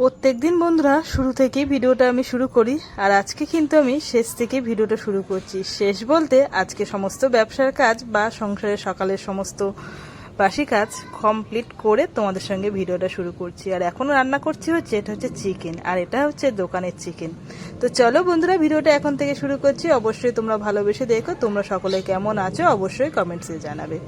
প্রত্যেক দিন বন্ধুরা, শুরু থেকেই ভিডিওটা আমি শুরু করি। আর আজকে কিন্তু আমি শেষ থেকে ভিডিওটা শুরু করছি। শেষ বলতে আজকে সমস্ত ব্যবসার কাজ বা সংসারের সকালের সমস্ত বাসি কাজ কমপ্লিট করে তোমাদের সঙ্গে ভিডিওটা শুরু করছি। আর এখনও রান্না করছি হচ্ছে, এটা হচ্ছে চিকেন আর এটা হচ্ছে দোকানের চিকেন তো চলো বন্ধুরা, ভিডিওটা এখন থেকে শুরু করছি। অবশ্যই তোমরা ভালোবেসে দেখো, তোমরা সকলে কেমন আছো অবশ্যই কমেন্টসে জানাবে।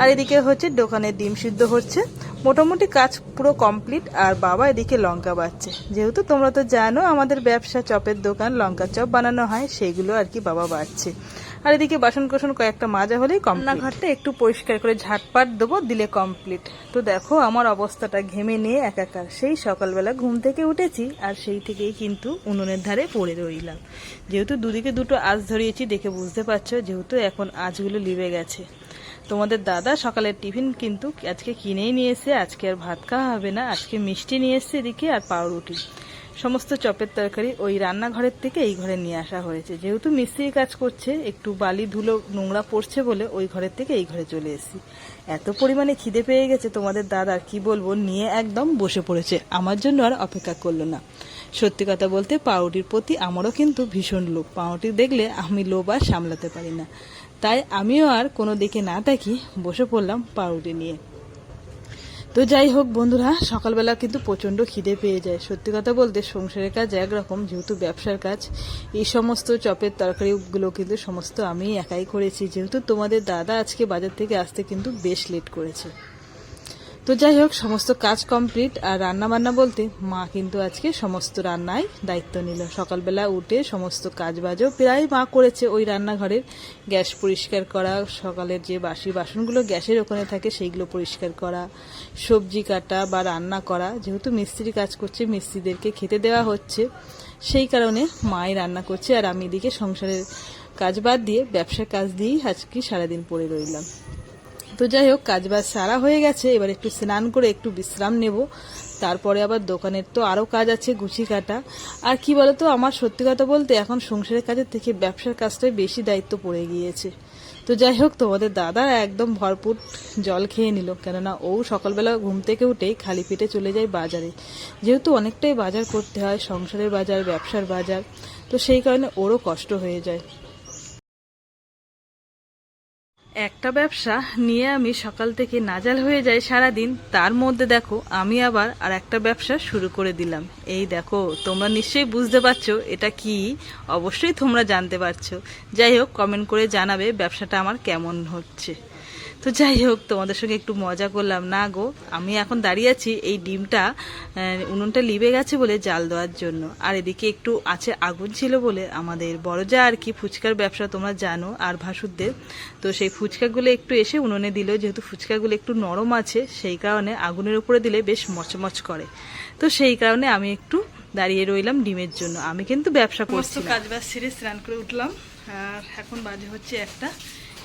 আর এদিকে হচ্ছে দোকানে ডিম সিদ্ধ হচ্ছে। মোটামুটি কাজ পুরো কমপ্লিট, আর বাবা এদিকে লঙ্কা বাচ্ছে যেহেতু তোমরা তো জানো, আমাদের ব্যবসা চপের দোকান লঙ্কা চপ বানানো হয়, সেগুলো আর কি বাবা বাড়ছে। আর এদিকে বাসন কোসন কয়েকটা মাজা হলেই রান্নাঘরটা একটু পরিষ্কার করে ঝাটপাট দেবো, দিলে কমপ্লিট তো দেখো, আমার অবস্থাটা ঘেমে নিয়ে একাকার। সেই সকালবেলা ঘুম থেকে উঠেছি আর সেই থেকেই কিন্তু উনুনের ধারে পড়ে রইলাম। যেহেতু দুদিকে দুটো আঁচ ধরিয়েছি, দেখে বুঝতে পারছ, যেহেতু এখন আঁচগুলো লিবে গেছে। তোমাদের দাদা সকালের টিফিন কিন্তু আজকে কিনেই নিয়ে এসে আজকে আর ভাত খাওয়া হবে না। আজকে মিষ্টি নিয়ে এসছে এদিকে আর পাউরুটি। সমস্ত চপের তরকারি ওই রান্নাঘরের থেকে এই ঘরে নিয়ে আসা হয়েছে। যেহেতু মিস্ত্রি কাজ করছে, একটু বালি ধুলো নোংরা পড়ছে বলে ওই ঘরের থেকে এই ঘরে চলে এসেছি। এত পরিমাণে খিদে পেয়ে গেছে তোমাদের দাদার, কি বলব, নিয়ে একদম বসে পড়েছে। আমার জন্য আর অপেক্ষা করল না। সত্যি কথা বলতে পাউরুটির প্রতি আমারও কিন্তু ভীষণ লোভ। পাউরুটি দেখলে আমি লোভ আর সামলাতে পারি না। তাই আমিও আর কোনো দিকে না তাকি বসে পড়লাম পাউরুটি নিয়ে। তো যাই হোক বন্ধুরা, সকালবেলা কিন্তু প্রচণ্ড খিদে পেয়ে যায়। সত্যি কথা বলতে সংসারের কাজ একরকম, যেহেতু ব্যবসার কাজ, এই সমস্ত চপের তরকারিগুলো কিন্তু সমস্ত আমি একাই করেছি। যেহেতু তোমাদের দাদা আজকে বাজার থেকে আসতে কিন্তু বেশ লেট করেছে। তো যাই হোক, সমস্ত কাজ কমপ্লিট আর রান্না বান্না বলতে মা কিন্তু আজকে সমস্ত রান্নায় দায়িত্ব নিল। সকালবেলা উঠে সমস্ত কাজ বাজও প্রায় মা করেছে ওই রান্নাঘরের। গ্যাস পরিষ্কার করা, সকালের যে বাসি বাসনগুলো গ্যাসের ওখানে থাকে সেইগুলো পরিষ্কার করা, সবজি কাটা বা রান্না করা। যেহেতু মিস্ত্রি কাজ করছে, মিস্ত্রিদেরকে খেতে দেওয়া হচ্ছে। সেই কারণে মাই রান্না করছে আর আমি এদিকে সংসারের কাজ বাদ দিয়ে, ব্যবসার কাজ দিয়েই আজকে সারাদিন পড়ে রইলাম। তো যাই হোক কাজ বাজ সারা হয়ে গেছে। এবার একটু স্নান করে একটু বিশ্রাম নেব। তারপরে আবার দোকানের তো আরও কাজ আছে গুছি কাটা। আর কি বলতো, আমার সত্যি কথা বলতে এখন সংসারের কাজের থেকে ব্যবসার কাজটাই বেশি দায়িত্ব পড়ে গিয়েছে। তো যাই হোক, তোমাদের দাদা একদম ভরপুর জল খেয়ে নিল। কেননা ও সকালবেলা ঘুম থেকে উঠেই খালি পেটে চলে যায় বাজারে। যেহেতু অনেকটাই বাজার করতে হয়, সংসারের বাজার, ব্যবসার বাজার, তো সেই কারণে ওরও কষ্ট হয়ে যায়। একটা ব্যবসা নিয়ে আমি সকাল থেকে নাজাল হয়ে যাই সারাদিন। তার মধ্যে দেখো, আমি আবার আর একটা ব্যবসা শুরু করে দিলাম। এই দেখো, তোমরা নিশ্চয়ই বুঝতে পারছ এটা কি? অবশ্যই তোমরা জানতে পারছ। যাই হোক কমেন্ট করে জানাবে ব্যবসাটা আমার কেমন হচ্ছে। তো যাই হোক তোমাদের সঙ্গে একটু মজা করলাম। না গো আমি এখন দাঁড়িয়ে আছি এই ডিমটা উনুনটা লিবে গেছে বলে জাল দেওয়ার জন্য। আর এদিকে একটু আছে আগুন ছিল বলে আমাদের বড় যা আর কি ফুচকার ব্যবসা তোমরা জানো আর ভাসুরদের। তো সেই ফুচকাগুলো একটু এসে উনুনে দিল যেহেতু ফুচকাগুলো একটু নরম আছে সেই কারণে আগুনের উপরে দিলে বেশ মচমচ করে। তো সেই কারণে আমি একটু দাঁড়িয়ে রইলাম ডিমের জন্য। আমি কিন্তু ব্যবসা করছি কাজ বাজ সেরে স্নান করে উঠলাম। আর এখন বাজে হচ্ছে একটা।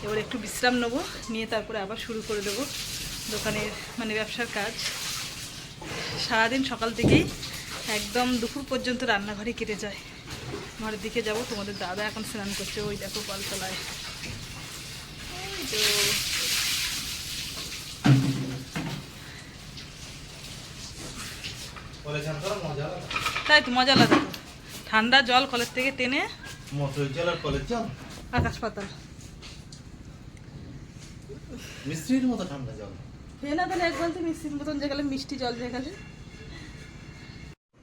এবার একটু বিশ্রাম নেব নিয়ে তারপরে আবার শুরু করে দেবো দোকানের মানে ব্যবসার কাজ। সারাদিন সকাল থেকেই একদম দুপুর পর্যন্ত রান্নাঘরে কেটে যায়। ঘরের দিকে যাব তোমাদের দাদা এখন স্নান করছে ওই দেখো কলতলায়। তো তাই তো মজা লাগে ঠান্ডা জল কলের থেকে টেনে কলের জল। আকাশ পাতাল। মিস্ত্রির মতো ঠান্ডা জল। খেয়ে না তাহলে এক বালতি মিষ্টির মতন মিষ্টি জল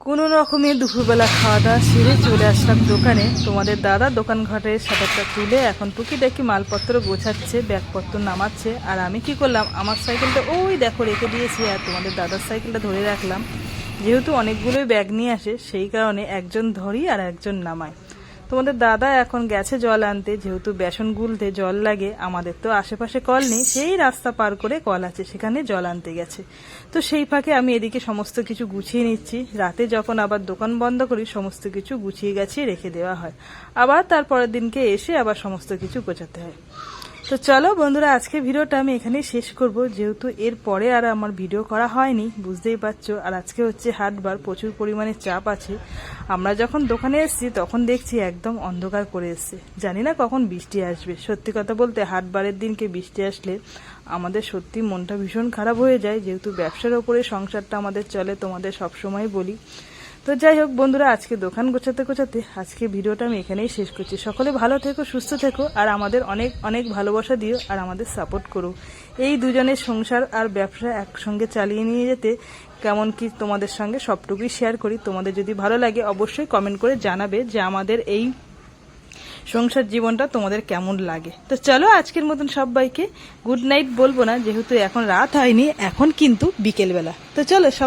কোনো রকমে দুপুরবেলা খাওয়া দাওয়া সেরে চলে আসলাম দোকানে। তোমাদের দাদা দোকান ঘাটের সাটারটা তুলে এখন টুকিটাকি মালপত্র গোছাচ্ছে ব্যাগপত্র নামাচ্ছে। আর আমি কি করলাম আমার সাইকেলটা ওই দেখো রেখে দিয়েছি আর তোমাদের দাদার সাইকেলটা ধরে রাখলাম। যেহেতু অনেকগুলোই ব্যাগ নিয়ে আসে সেই কারণে একজন ধরি আর একজন নামায়। তোমাদের দাদা এখন গেছে জল আনতে, যেহেতু বেসন গুলতে জল লাগে, আমাদের তো আশেপাশে কল নেই, সেই রাস্তা পার করে কল আছে, সেখানে জল আনতে গেছে। তো সেই ফাঁকে আমি এদিকে সমস্ত কিছু গুছিয়ে নিচ্ছি। রাতে যখন আবার দোকান বন্ধ করি, সমস্ত কিছু গুছিয়ে গেছিয়ে রেখে দেওয়া হয়। আবার তারপরের দিনকে এসে আবার সমস্ত কিছু গোছাতে হয়। তো চলো বন্ধুরা, আজকে ভিডিওটা আমি এখানেই শেষ করব। যেহেতু এর পরে আর আমার ভিডিও করা হয়নি, বুঝতেই পারছ। আর আজকে হচ্ছে হাটবার, প্রচুর পরিমাণে চাপ আছে। আমরা যখন দোকানে এসেছি, তখন দেখছি একদম অন্ধকার করে এসছে। জানি না কখন বৃষ্টি আসবে। সত্যি কথা বলতে, হাটবারের দিনকে বৃষ্টি আসলে আমাদের সত্যি মনটা ভীষণ খারাপ হয়ে যায়। যেহেতু ব্যবসার ওপরে সংসারটা আমাদের চলে, তোমাদের সবসময় বলি। তো যাই হোক বন্ধুরা, আজকে দোকান গোছাতে গোছাতে আজকে ভিডিওটা আমি এখানেই শেষ করছি। সকলে ভালো থেকো, সুস্থ থেকো, আর আমাদের অনেক অনেক ভালোবাসা দিও আর আমাদের সাপোর্ট করো। এই দুজনের সংসার আর ব্যবসা একসঙ্গে চালিয়ে নিয়ে যেতে কেমন কি তোমাদের সঙ্গে সবটুকুই শেয়ার করি। তোমাদের যদি ভালো লাগে অবশ্যই কমেন্ট করে জানাবে যে আমাদের এই সংসার জীবনটা তোমাদের কেমন লাগে। তো চলো আজকের মতন সবাইকে গুড নাইট বলব না, যেহেতু এখন রাত হয়নি, এখন কিন্তু বিকেলবেলা। তো চলো সব